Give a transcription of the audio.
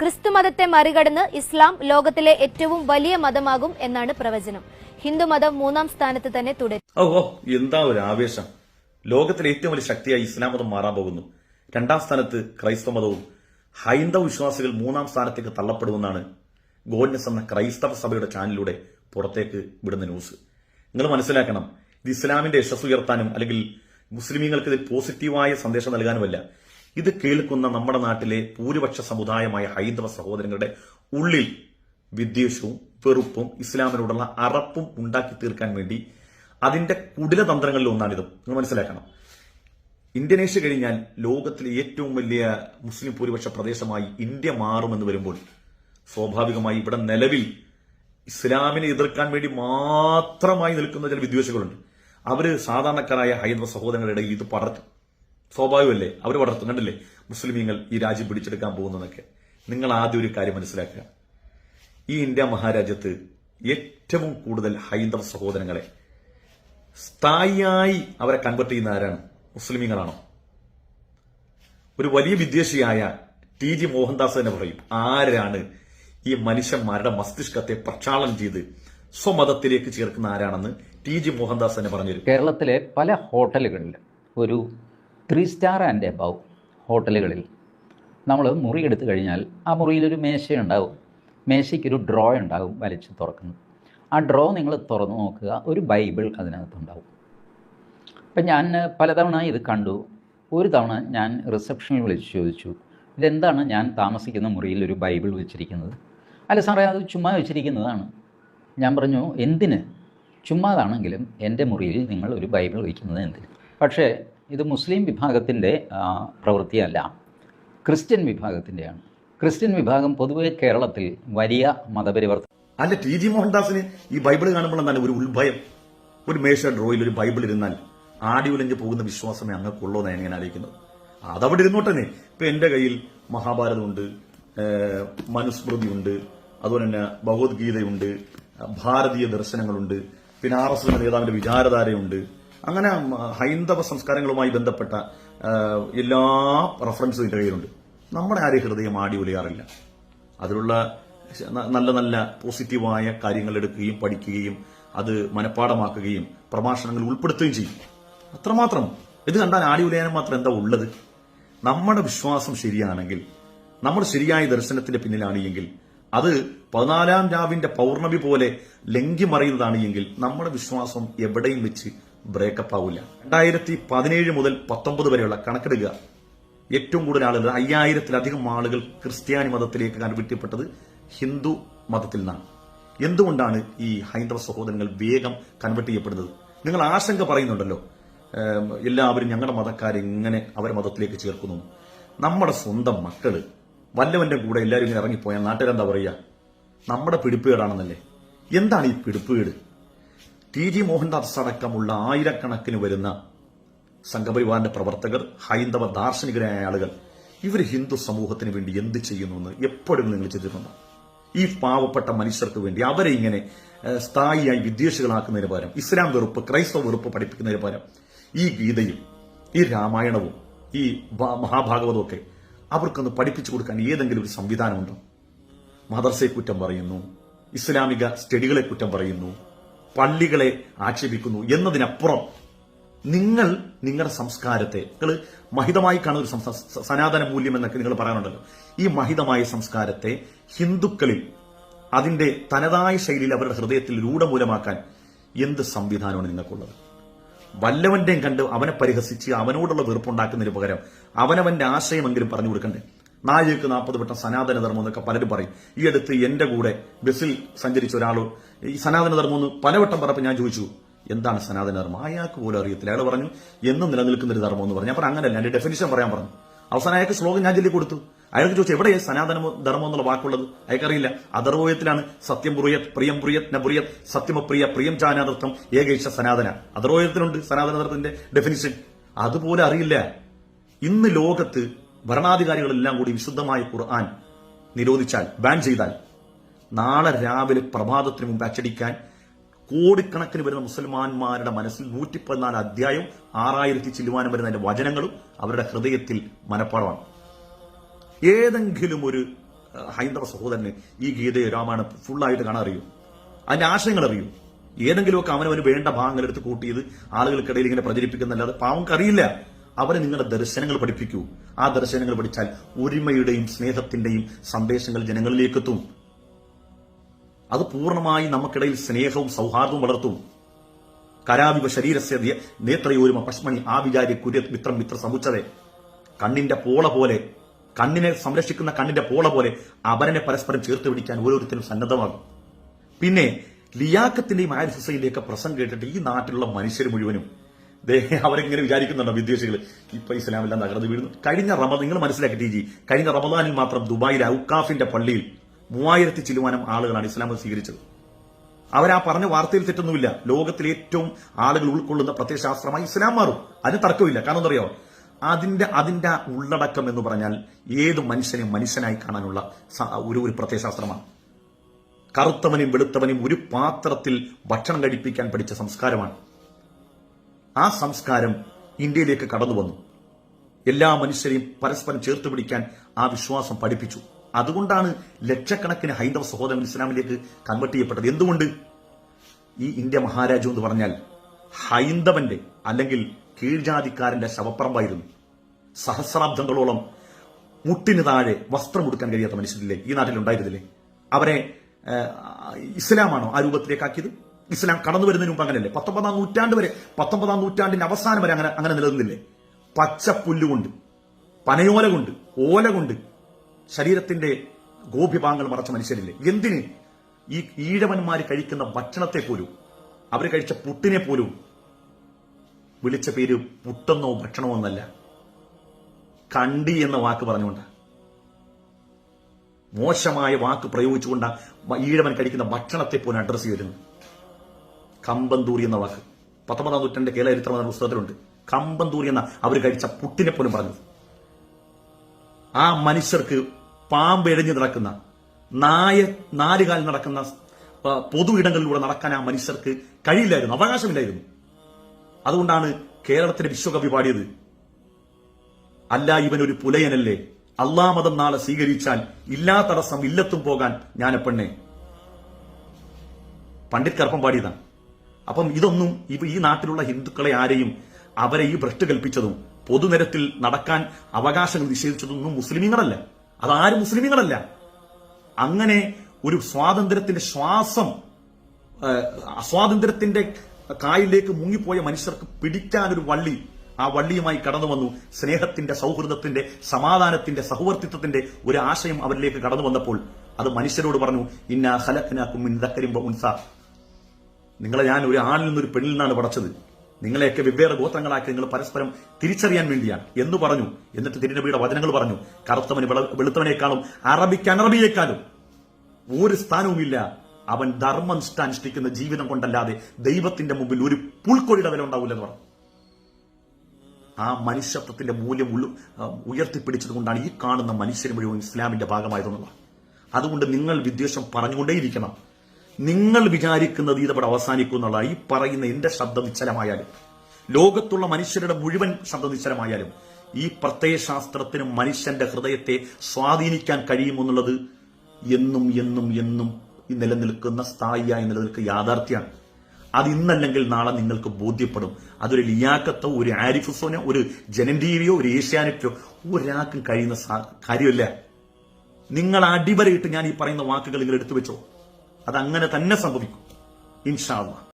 ക്രിസ്തു മതത്തെ മറികടന്ന് ഇസ്ലാം ലോകത്തിലെ ഏറ്റവും വലിയ മതമാകും എന്നാണ് പ്രവചനം. ഹിന്ദുമതം മൂന്നാം സ്ഥാനത്ത് തന്നെ തുടരും. ഓ ഓ എന്താ ഒരു ആവേശം. ലോകത്തിലെ ഏറ്റവും വലിയ ശക്തിയായി ഇസ്ലാം മതം മാറാൻ പോകുന്നു. രണ്ടാം സ്ഥാനത്ത് ക്രൈസ്തവ മതവും ഹൈന്ദവ വിശ്വാസികൾ മൂന്നാം സ്ഥാനത്തേക്ക് തള്ളപ്പെടുമെന്നാണ് ഗോഡ്നസ് എന്ന ക്രൈസ്തവ സഭയുടെ ചാനലിലൂടെ പുറത്തേക്ക് വിടുന്ന ന്യൂസ്. നിങ്ങൾ മനസ്സിലാക്കണം ഇത് ഇസ്ലാമിന്റെ യശസ് ഉയർത്താനും അല്ലെങ്കിൽ മുസ്ലിമീങ്ങൾക്ക് ഇതിൽ പോസിറ്റീവായ സന്ദേശം നൽകാനുമല്ല. ഇത് കേൾക്കുന്ന നമ്മുടെ നാട്ടിലെ ഭൂരിപക്ഷ സമുദായമായ ഹൈന്ദവ സഹോദരങ്ങളുടെ ഉള്ളിൽ വിദ്വേഷവും വെറുപ്പും ഇസ്ലാമിനോടുള്ള അറപ്പും ഉണ്ടാക്കി തീർക്കാൻ വേണ്ടി അതിന്റെ കുടില തന്ത്രങ്ങളിൽ ഒന്നാണിത്. നിങ്ങൾ മനസ്സിലാക്കണം. ഇന്തോനേഷ്യ കഴിഞ്ഞാൽ ലോകത്തിലെ ഏറ്റവും വലിയ മുസ്ലിം ഭൂരിപക്ഷ പ്രദേശമായി ഇന്ത്യ മാറുമെന്ന് വരുമ്പോൾ സ്വാഭാവികമായി ഇവിടെ നിലവിൽ ഇസ്ലാമിനെ എതിർക്കാൻ വേണ്ടി മാത്രമായി നിൽക്കുന്ന ചില വിദ്വേഷികളുണ്ട് അവർ സാധാരണക്കാരായ ഹൈന്ദവ സഹോദരങ്ങളുടെ ഇടയിൽ ഇത് പടർത്തും. സ്വാഭാവികമല്ലേ? അവർ വളർത്തും. മുസ്ലിമീങ്ങൾ ഈ രാജ്യം പിടിച്ചെടുക്കാൻ പോകുന്നതൊക്കെ. നിങ്ങൾ ആദ്യം ഒരു കാര്യം മനസ്സിലാക്കുക. ഈ ഇന്ത്യ മഹാരാജ്യത്ത് ഏറ്റവും കൂടുതൽ ഹൈന്ദവ സഹോദരങ്ങളെ സ്ഥായിയായി അവരെ കൺവെർട്ട് ചെയ്യുന്ന ആരാണ്? മുസ്ലിമീങ്ങളാണോ? ഒരു വലിയ വിദ്വേഷിയായ ടി ജി മോഹൻദാസ് തന്നെ പറയും ആരാണ് ഈ മനുഷ്യന്മാരുടെ മസ്തിഷ്കത്തെ പ്രക്ഷാളനം ചെയ്ത് സ്വമതത്തിലേക്ക് ചേർക്കുന്ന ആരാണെന്ന്? ടി ജി മോഹൻദാസ് തന്നെ പറഞ്ഞു കേരളത്തിലെ പല ഹോട്ടലുകളിൽ ഒരു ത്രീ സ്റ്റാർ ആൻഡ് എബവ് ഹോട്ടലുകളിൽ. നമ്മൾ മുറി എടുത്തു കഴിഞ്ഞാൽ ആ മുറിയിലൊരു മേശയുണ്ടാവും മേശയ്ക്കൊരു ഡ്രോ ഉണ്ടാവും വലിച്ചു തുറക്കുന്നത്. ആ ഡ്രോ നിങ്ങൾ തുറന്നു നോക്കുക ഒരു ബൈബിൾ അതിനകത്തുണ്ടാവും. അപ്പം ഞാൻ പലതവണ ഇത് കണ്ടു. ഒരു തവണ ഞാൻ റിസപ്ഷനിൽ വിളിച്ച് ചോദിച്ചു ഇതെന്താണ് ഞാൻ താമസിക്കുന്ന മുറിയിൽ ഒരു ബൈബിൾ വെച്ചിരിക്കുന്നത്? അല്ല സാറേ അത് ചുമ്മാ വെച്ചിരിക്കുന്നതാണ്. ഞാൻ പറഞ്ഞു എന്തിന്? ചുമ്മാതാണെങ്കിലും എന്റെ മുറിയിൽ നിങ്ങൾ ഒരു ബൈബിൾ വയ്ക്കുന്നത് എന്തിന്? പക്ഷേ ഇത് മുസ്ലിം വിഭാഗത്തിന്റെ പ്രവൃത്തിയല്ല. ക്രിസ്ത്യൻ വിഭാഗത്തിന്റെയാണ്. ക്രിസ്ത്യൻ വിഭാഗം പൊതുവെ കേരളത്തിൽ വലിയ മതപരിവർത്തനം അല്ല ടി ജി മോഹൻദാസിന് ഈ ബൈബിൾ കാണുമ്പോൾ എന്താണ്? ഒരു ഉത്ഭയം. ഒരു മേശ ഡ്രോയിൽ ഒരു ബൈബിൾ ഇരുന്നാൽ ആടി ഉലഞ്ഞു പോകുന്ന വിശ്വാസമേ അങ്ങക്കുള്ളൂ എന്നാണ് ഞാൻ ആലോചിക്കുന്നത്. അതവിടെ ഇരുന്നോട്ടെ ഇപ്പൊ എന്റെ കയ്യിൽ മഹാഭാരതമുണ്ട് മനുസ്മൃതി മനുസ്മൃതിയുണ്ട് അതുപോലെ തന്നെ ഭഗവത്ഗീതയുണ്ട് ഭാരതീയ ദർശനങ്ങളുണ്ട് പിന്നെ ആർ എസ് എസ് നേതാവിന്റെ വിചാരധാരയുണ്ട് അങ്ങനെ ഹൈന്ദവ സംസ്കാരങ്ങളുമായി ബന്ധപ്പെട്ട എല്ലാ റെഫറൻസും എന്റെ കയ്യിലുണ്ട്. നമ്മുടെ ആരും ഹൃദയം ആടി ഉലയാറില്ല അതിലുള്ള നല്ല നല്ല പോസിറ്റീവായ കാര്യങ്ങൾ എടുക്കുകയും പഠിക്കുകയും അത് മനഃപ്പാടമാക്കുകയും പ്രഭാഷണങ്ങൾ ഉൾപ്പെടുത്തുകയും ചെയ്യും. അത്രമാത്രം. ഇത് കണ്ടാൽ ആടി ഉലയാനും മാത്രം എന്താ ഉള്ളത്? നമ്മുടെ വിശ്വാസം ശരിയാണെങ്കിൽ നമ്മൾ ശരിയായ ദർശനത്തിന്റെ പിന്നിലാണ് എങ്കിൽ അത് പതിനാലാം രാവിന്റെ പൗർണമി പോലെ ലംഘിമറിയുന്നതാണ് എങ്കിൽ നമ്മുടെ വിശ്വാസം എവിടെയും വെച്ച് ബ്രേക്കപ്പ് ആവില്ല രണ്ടായിരത്തി പതിനേഴ് മുതൽ പത്തൊമ്പത് വരെയുള്ള കണക്കെടുക്കുക. ഏറ്റവും കൂടുതൽ ആളുകൾ അയ്യായിരത്തിലധികം ആളുകൾ ക്രിസ്ത്യാനി മതത്തിലേക്ക് കൺവിറ്റപ്പെട്ടത് ഹിന്ദു മതത്തിൽ നിന്നാണ്. എന്തുകൊണ്ടാണ് ഈ ഹൈന്ദവ സഹോദരങ്ങൾ വേഗം കൺവെർട്ട് ചെയ്യപ്പെടുന്നത്? നിങ്ങൾ ആശങ്ക പറയുന്നുണ്ടല്ലോ. എല്ലാവരും ഞങ്ങളുടെ മതക്കാരെ ഇങ്ങനെ അവരെ മതത്തിലേക്ക് ചേർക്കുന്നു. നമ്മുടെ സ്വന്തം മക്കൾ വല്ലവന്റെ കൂടെ എല്ലാവരും ഇങ്ങനെ ഇറങ്ങിപ്പോയാൽ നാട്ടുകാരെന്താ പറയുക? നമ്മുടെ പിടിപ്പുകേടാണെന്നല്ലേ? എന്താണ് ഈ പിടിപ്പുകേട്? ടി ജി മോഹൻദാസ് അടക്കമുള്ള ആയിരക്കണക്കിന് വരുന്ന സംഘപരിവാറിന്റെ പ്രവർത്തകർ ഹൈന്ദവ ദാർശനികരായ ആളുകൾ ഇവർ ഹിന്ദു സമൂഹത്തിന് വേണ്ടി എന്ത് ചെയ്യുന്നു എന്ന് എപ്പോഴും നിങ്ങൾ ചിന്തിച്ചിട്ടുണ്ടോ? ഈ പാവപ്പെട്ട മനുഷ്യർക്ക് വേണ്ടി അവരെ ഇങ്ങനെ സ്ഥായിയായി വിദ്വേഷികളാക്കുന്നതിന് പകരം ഇസ്ലാം വെറുപ്പ് ക്രൈസ്തവ വെറുപ്പ് പഠിപ്പിക്കുന്നതിന് പകരം ഈ ഗീതയും ഈ രാമായണവും ഈ മഹാഭാഗവതവും ഒക്കെ അവർക്കൊന്ന് പഠിപ്പിച്ചു കൊടുക്കാൻ ഏതെങ്കിലും ഒരു സംവിധാനമുണ്ടോ? മദർസയെ കുറ്റം പറയുന്നു ഇസ്ലാമിക സ്റ്റഡികളെ കുറ്റം പറയുന്നു പള്ളികളെ ആക്ഷേപിക്കുന്നു എന്നതിനപ്പുറം നിങ്ങൾ നിങ്ങളുടെ സംസ്കാരത്തെ നിങ്ങൾ മഹിതമായി കാണുന്ന ഒരു സനാതന മൂല്യം എന്നൊക്കെ നിങ്ങൾ പറയാനുണ്ടല്ലോ ഈ മഹിതമായ സംസ്കാരത്തെ ഹിന്ദുക്കളിൽ അതിന്റെ തനതായ ശൈലിയിൽ അവരുടെ ഹൃദയത്തിൽ രൂഢമൂലമാക്കാൻ എന്ത് സംവിധാനമാണ് നിങ്ങൾക്കുള്ളത്? വല്ലവന്റെയും കണ്ട് അവനെ പരിഹസിച്ച് അവനോടുള്ള വെറുപ്പുണ്ടാക്കുന്നതിന് പകരം അവനവന്റെ ആശയമെങ്കിലും പറഞ്ഞു കൊടുക്കണ്ടേ? നായക്ക് നാൽപ്പത് വട്ടം സനാതന ധർമ്മം എന്നൊക്കെ പലരും പറയും. ഈ അടുത്ത് എന്റെ കൂടെ ബസ്സിൽ സഞ്ചരിച്ച ഒരാൾ ഈ സനാതന ധർമ്മം എന്ന് പലവട്ടം പറഞ്ഞപ്പോൾ ഞാൻ ചോദിച്ചു എന്താണ് സനാതന ധർമ്മം അയാൾക്ക് പോലും അറിയത്തില്ല. അയാൾ പറഞ്ഞു എന്നും നിലനിൽക്കുന്ന ഒരു ധർമ്മം എന്ന് പറഞ്ഞു. അപ്പോൾ അങ്ങനെയല്ല എന്റെ ഡെഫിനിഷൻ പറയാൻ പറഞ്ഞു. അവസാനം അയാൾക്ക് ശ്ലോകം ഞാൻ ചൊല്ലി കൊടുത്തു. അയാൾക്ക് ചോദിച്ചു എവിടെയാണ് സനാതന ധർമ്മം എന്നുള്ള വാക്കുള്ളത്? അയാൾക്കറിയില്ല. അതർവോയത്തിലാണ് സത്യം പുറിയത് പ്രിയം പുറിയത് നപുറിയത് സത്യമപ്രിയ പ്രിയം ചാനാതൃത്വം ഏകൈഷ സനാതന. അധർവയത്തിലുണ്ട് സനാതന ധർമ്മത്തിന്റെ ഡെഫിനിഷൻ അതുപോലെ അറിയില്ല. ഇന്ന് ലോകത്ത് ഭരണാധികാരികളെല്ലാം കൂടി വിശുദ്ധമായ ഖുർആൻ നിരോധിച്ചാൽ ബാൻ ചെയ്താൽ നാളെ രാവിലെ പ്രഭാതത്തിന് മുമ്പ് അച്ചടിക്കാൻ കോടിക്കണക്കിന് വരുന്ന മുസൽമാന്മാരുടെ മനസ്സിൽ നൂറ്റി പതിനാല് അധ്യായം ആറായിരത്തി ചില്ലുവാനം വരുന്ന അതിന്റെ വചനങ്ങളും അവരുടെ ഹൃദയത്തിൽ മനപ്പാടമാണ്. ഏതെങ്കിലും ഒരു ഹൈന്ദവ സഹോദരന് ഈ ഗീതയെ രാമായണം ഫുള്ളായിട്ട് കാണാൻ അറിയൂ. അതിന്റെ ആശയങ്ങൾ അറിയും. ഏതെങ്കിലുമൊക്കെ അവനവന് വേണ്ട ഭാഗങ്ങൾ എടുത്ത് കൂട്ടിയത് ആളുകൾക്കിടയിൽ ഇങ്ങനെ പ്രചരിപ്പിക്കുന്നല്ലാതെ പാവങ്ങൾക്ക് അറിയില്ല. അവരെ നിങ്ങളുടെ ദർശനങ്ങൾ പഠിപ്പിക്കൂ. ആ ദർശനങ്ങൾ പഠിച്ചാൽ ഒരുമയുടെയും സ്നേഹത്തിന്റെയും സന്ദേശങ്ങൾ ജനങ്ങളിലേക്ക് എത്തും അത് പൂർണമായി നമുക്കിടയിൽ സ്നേഹവും സൗഹാർദ്ദവും വളർത്തും. കരാവിവ ശരീരസ്യ നേത്രയോരുമ പശ്മണി ആ വിചാരി കുര്യ മിത്രം മിത്ര സമുച്ചതെ. കണ്ണിന്റെ പോള പോലെ കണ്ണിനെ സംരക്ഷിക്കുന്ന കണ്ണിന്റെ പോള പോലെ അവരനെ പരസ്പരം ചേർത്ത് പിടിക്കാൻ ഓരോരുത്തരും സന്നദ്ധമാകും. പിന്നെ ലിയാക്കത്തിന്റെയും ആരിഫ് ഹുസൈനിലേക്ക് പ്രസംഗം കേട്ടിട്ട് ഈ നാട്ടിലുള്ള മനുഷ്യർ മുഴുവനും അവരെങ്ങനെ വിചാരിക്കുന്നുണ്ടോ വിദ്വേഷികൾ ഇപ്പൊ ഇസ്ലാമെല്ലാം തകർന്നു വീഴുന്നു. കഴിഞ്ഞ റമദാൻ നിങ്ങൾ മനസ്സിലാക്കി ജി. കഴിഞ്ഞ റമദാനിൽ മാത്രം ദുബായിലെ ഔക്കാഫിന്റെ പള്ളിയിൽ മൂവായിരത്തി ചില്ലുവാനം ആളുകളാണ് ഇസ്ലാം സ്വീകരിച്ചത്. അവരാ പറഞ്ഞ വാർത്തയിൽ തെറ്റൊന്നുമില്ല. ലോകത്തിലെ ഏറ്റവും ആളുകൾ ഉൾക്കൊള്ളുന്ന പ്രത്യയശാസ്ത്രമായി ഇസ്ലാം മാറും. അതിന് തർക്കമില്ല. കാരണം എന്താ അറിയോ? അതിന്റെ അതിന്റെ ഉള്ളടക്കം എന്ന് പറഞ്ഞാൽ ഏത് മനുഷ്യനെയും മനുഷ്യനായി കാണാനുള്ള ഒരു ഒരു പ്രത്യയശാസ്ത്രമാണ് കറുത്തവനും വെളുത്തവനും ഒരു പാത്രത്തിൽ ഭക്ഷണം കഴിപ്പിക്കാൻ പഠിച്ച സംസ്കാരമാണ്. ആ സംസ്കാരം ഇന്ത്യയിലേക്ക് കടന്നു വന്നു. എല്ലാ മനുഷ്യരെയും പരസ്പരം ചേർത്ത് പിടിക്കാൻ ആ വിശ്വാസം പഠിപ്പിച്ചു. അതുകൊണ്ടാണ് ലക്ഷക്കണക്കിന് ഹൈന്ദവ സഹോദരൻ ഇസ്ലാമിലേക്ക് കൺവെർട്ട് ചെയ്യപ്പെട്ടത്. എന്തുകൊണ്ട്? ഈ ഇന്ത്യ മഹാരാജ്യം എന്ന് പറഞ്ഞാൽ ഹൈന്ദവന്റെ അല്ലെങ്കിൽ കീഴ്ജാതിക്കാരന്റെ ശവപ്പറമ്പായിരുന്നു. സഹസ്രാബ്ദങ്ങളോളം മുട്ടിന് താഴെ വസ്ത്രം കൊടുക്കാൻ കഴിയാത്ത മനുഷ്യരില്ലേ ഈ നാട്ടിലുണ്ടായിരുന്നില്ലേ? അവരെ ഇസ്ലാമാണോ ആ രൂപത്തിലേക്കാക്കിയത്? ഇസ്ലാം കടന്നു വരുന്നതിന് മുമ്പ് അങ്ങനെയല്ലേ? പത്തൊമ്പതാം നൂറ്റാണ്ട് വരെ പത്തൊമ്പതാം നൂറ്റാണ്ടിന്റെ അവസാനം വരെ അങ്ങനെ അങ്ങനെ നിലനിന്നില്ലേ? പച്ചപ്പുല്ലുകൊണ്ട് പനയോല കൊണ്ട് ഓല കൊണ്ട് ശരീരത്തിന്റെ ഗോപ്യഭാഗങ്ങൾ മറച്ച മനുഷ്യരില്ലേ? എന്തിന്? ഈ ഈഴവന്മാർ കഴിക്കുന്ന ഭക്ഷണത്തെ പോലും അവർ കഴിച്ച പുട്ടിനെ പോലും വിളിച്ച പേര് പുട്ടെന്നോ ഭക്ഷണമോ എന്നല്ല. കണ്ടി എന്ന വാക്ക് പറഞ്ഞുകൊണ്ട്. മോശമായ വാക്ക് പ്രയോഗിച്ചുകൊണ്ട് ഈഴവൻ കഴിക്കുന്ന ഭക്ഷണത്തെ പോലും അഡ്രസ് ചെയ്തിരുന്നു കമ്പന്തൂരി എന്ന വാക്ക്. പത്തൊമ്പതാം നൂറ്റാണ്ട് കേരള ചരിത്രം എന്ന പുസ്തകത്തിലുണ്ട്. കമ്പന്തൂരി എന്ന അവർ കഴിച്ച പുട്ടിനെ പോലും പറഞ്ഞത്. ആ മനുഷ്യർക്ക് പാമ്പ് എഴഞ്ഞു നടക്കുന്ന നായ നാലുകാൽ നടക്കുന്ന പൊതു ഇടങ്ങളിലൂടെ നടക്കാൻ ആ മനുഷ്യർക്ക് കഴിയില്ലായിരുന്നു. അവകാശമില്ലായിരുന്നു. അതുകൊണ്ടാണ് കേരളത്തിന്റെ വിശ്വകവി പാടിയത് അല്ല ഇവൻ ഒരു പുലയനല്ലേ. അള്ളാ മതം നാളെ സ്വീകരിച്ചാൽ ഇല്ലാ തടസ്സം ഇല്ലത്തും പോകാൻ ഞാനെപ്പെണ്ണേ. പണ്ഡിറ്റ് കർപ്പം പാടിയതാണ്. അപ്പം ഇതൊന്നും ഈ നാട്ടിലുള്ള ഹിന്ദുക്കളെ ആരെയും അവരെ ഈ ഭ്രഷ്ട് കൽപ്പിച്ചതും പൊതുനിരത്തിൽ നടക്കാൻ അവകാശങ്ങൾ നിഷേധിച്ചതൊന്നും മുസ്ലിമീങ്ങളല്ല. അതാരും മുസ്ലിമീങ്ങളല്ല? അങ്ങനെ ഒരു സ്വാതന്ത്ര്യത്തിന്റെ ശ്വാസം സ്വാതന്ത്ര്യത്തിന്റെ കായിലേക്ക് മുങ്ങിപ്പോയ മനുഷ്യർക്ക് പിടിക്കാൻ ഒരു വള്ളി ആ വള്ളിയുമായി കടന്നു വന്നു. സ്നേഹത്തിന്റെ സൗഹൃദത്തിന്റെ സമാധാനത്തിന്റെ സഹവർത്തിത്വത്തിന്റെ ഒരു ആശയം അവരിലേക്ക് കടന്നു വന്നപ്പോൾ അത് മനുഷ്യരോട് പറഞ്ഞു ഇന്ന ഹലക്കനാക്കും ഉൻസ. നിങ്ങളെ ഞാൻ ഒരു ആണിൽ നിന്നൊരു പെണ്ണിൽ നിന്നാണ് പടച്ചത്. നിങ്ങളെയൊക്കെ വെവ്വേറെ ഗോത്രങ്ങളാക്കി നിങ്ങൾ പരസ്പരം തിരിച്ചറിയാൻ വേണ്ടിയാണ്. എന്ന് പറഞ്ഞു. എന്നിട്ട് തിരുനബിയുടെ വചനങ്ങൾ പറഞ്ഞു. കറുത്തവന് വെള- വെളുത്തവനേക്കാളും അറബിക്ക് അനറബിയേക്കാളും ഒരു സ്ഥാനവുമില്ല. അവൻ ധർമ്മം അനുഷ്ഠിക്കുന്ന ജീവിതം കൊണ്ടല്ലാതെ ദൈവത്തിന്റെ മുമ്പിൽ ഒരു പുൽക്കൊടിയുടെ വില ഉണ്ടാവില്ലെന്ന് പറഞ്ഞു. ആ മനുഷ്യത്വത്തിന്റെ മൂല്യം ഉള്ളു ഉയർത്തിപ്പിടിച്ചത് കൊണ്ടാണ് ഈ കാണുന്ന മനുഷ്യർ മുഴുവൻ ഇസ്ലാമിന്റെ ഭാഗമായതെന്നുള്ളത് അതുകൊണ്ട് നിങ്ങൾ വിദ്വേഷം പറഞ്ഞുകൊണ്ടേയിരിക്കണം. നിങ്ങൾ വിചാരിക്കുന്നത് ഇതവിടെ അവസാനിക്കും എന്നുള്ള ഈ പറയുന്ന എന്റെ ശബ്ദം നിശ്ചലമായാലും ലോകത്തുള്ള മനുഷ്യരുടെ മുഴുവൻ ശബ്ദം നിശ്ചലമായാലും ഈ പ്രത്യയശാസ്ത്രത്തിന് മനുഷ്യന്റെ ഹൃദയത്തെ സ്വാധീനിക്കാൻ കഴിയുമെന്നുള്ളത് എന്നും എന്നും എന്നും നിലനിൽക്കുന്ന സ്ഥായിയായി നിലനിൽക്കുന്ന യാഥാർത്ഥ്യമാണ്. അത് ഇന്നല്ലെങ്കിൽ നാളെ നിങ്ങൾക്ക് ബോധ്യപ്പെടും. അതൊരു ലിയാക്കത്തോ ഒരു ആരിഫുസോനോ ഒരു ജനന്റീവിയോ ഒരു ഏഷ്യാനെറ്റോ ഒരാൾക്കും കഴിയുന്ന കാര്യമല്ല. നിങ്ങൾ അടിവരയിട്ട് ഞാൻ ഈ പറയുന്ന വാക്കുകൾ നിങ്ങൾ എടുത്തു വെച്ചോ അതങ്ങനെ തന്നെ സംഭവിക്കും. ഇൻഷാള്ള